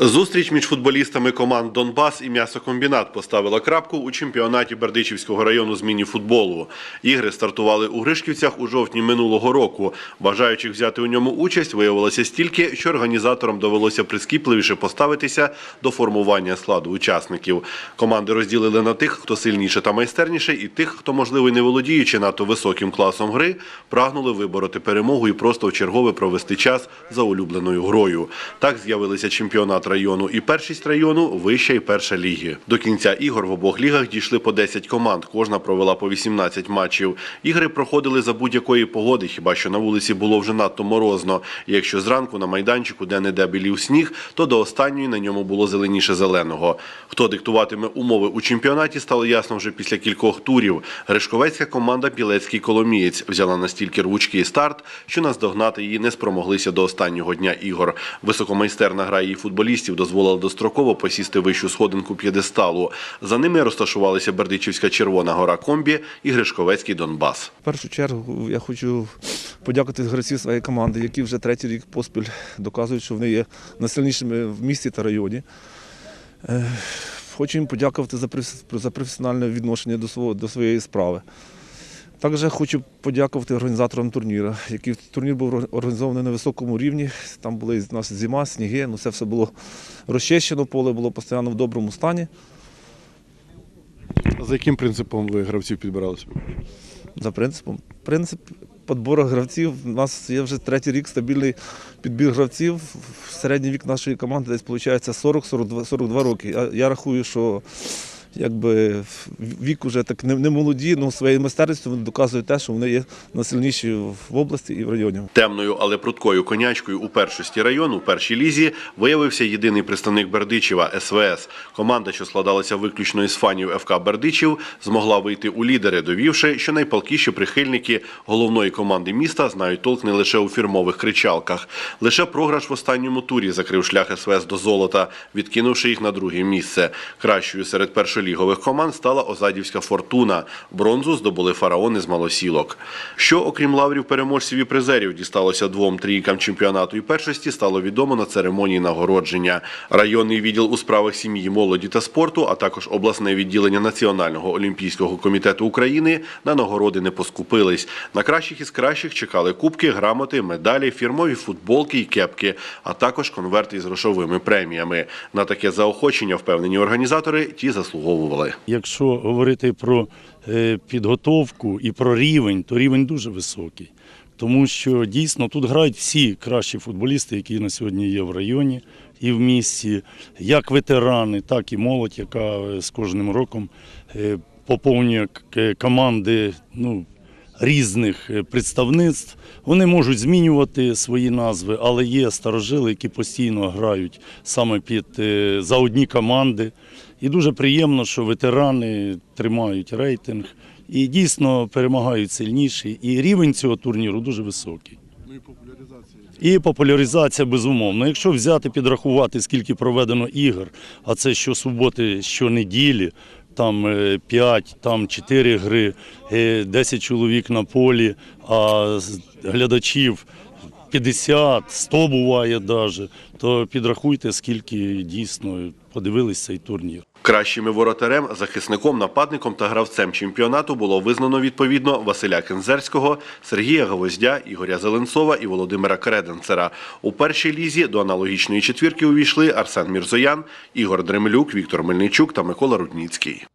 Зустріч між футболістами команд Донбас і М'ясокомбінат поставила крапку у чемпіонаті Бердичівського району з міні-футболу. Ігри стартували у Гришківцях у жовтні минулого року. Бажаючих взяти у ньому участь виявилося стільки, що організаторам довелося прискіпливіше поставитися до формування складу учасників. Команди розділили на тих, хто сильніше та майстерніше, і тих, хто, можливо, не володіючи надто високим класом гри, прагнули вибороти перемогу і просто в чергове провести час за улюбленою грою. Так з'явилися чемпіонат району і першість району, вища і перша ліги. До кінця ігор в обох лігах дійшли по 10 команд. Кожна провела по 18 матчів. Ігри проходили за будь-якої погоди, хіба що на вулиці було вже надто морозно. І якщо зранку на майданчику де-не-де білів сніг, то до останньої на ньому було зеленіше зеленого. Хто диктуватиме умови у чемпіонаті, стало ясно вже після кількох турів. Гришковецька команда Білецький Коломієць взяла настільки рвучкий старт, що наздогнати її не спромоглися до останнього дня ігор. Високомайстерна гра її футболістів дозволила достроково посісти вищу сходинку п'єдесталу. За ними розташувалися Бердичівська Червона Гора Комбі і Гришковецький Донбас. В першу чергу я хочу подякувати гравців своєї команди, які вже третій рік поспіль доказують, що вони є найсильнішими в місті та районі. Е, Хочу їм подякувати за професіональне відношення до своєї справи. Також хочу подякувати організаторам турніру, який турнір був організований на високому рівні. Там були у нас зима, сніги, ну це все було розчищено, поле було постійно в доброму стані. За яким принципом ви гравців підбиралися? За принципом. Принцип підбору гравців. У нас є вже третій рік стабільний підбір гравців. Середній вік нашої команди десь виходить 40-42 42 роки. Я, я рахую, що якби вік уже так не, не молоді, але своєю майстерністю вони доказують те, що вони є найсильніші в області і в районі. Темною, але пруткою конячкою у першості району у першій лізі виявився єдиний представник Бердичева СВС. Команда, що складалася виключно із фанів ФК Бердичів, змогла вийти у лідери, довівши, що найпалкіші прихильники головної команди міста знають толк не лише у фірмових кричалках. Лише програш в останньому турі закрив шлях СВС до золота, відкинувши їх на друге місце. Кращою серед першолігових команд стала Озадівська Фортуна. Бронзу здобули фараони з малосілок. Що, окрім лаврів переможців і призерів, дісталося двом трійкам чемпіонату і першості, стало відомо на церемонії нагородження. Районний відділ у справах сім'ї, молоді та спорту, а також обласне відділення Національного олімпійського комітету України на нагороди не поскупились. На кращих із кращих чекали кубки, грамоти, медалі, фірмові футболки і кепки, а також конверти із грошовими преміями. На таке заохочення впевнені організатори ті заслуговували. Якщо говорити про е, підготовку і про рівень, то рівень дуже високий. Тому що дійсно тут грають всі кращі футболісти, які на сьогодні є в районі і в місті, як ветерани, так і молодь, яка е, з кожним роком е, поповнює команди ну, різних е, представництв. Вони можуть змінювати свої назви, але є старожили, які постійно грають саме під е, за одні команди. І дуже приємно, що ветерани тримають рейтинг і дійсно перемагають сильніші. І рівень цього турніру дуже високий. Ну і популяризація. І популяризація безумовно. Якщо взяти, підрахувати, скільки проведено ігор, а це щосуботи, щонеділі, там 5, там 4 гри, е, 10 чоловік на полі, а глядачів 50, 100 буває навіть, то підрахуйте, скільки дійсно подивились цей турнір. Кращими воротарем, захисником, нападником та гравцем чемпіонату було визнано відповідно Василя Кензерського, Сергія Гвоздя, Ігоря Зеленцова і Володимира Креденцера. У першій лізі до аналогічної четвірки увійшли Арсен Мірзоян, Ігор Дремлюк, Віктор Мельничук та Микола Рудніцький.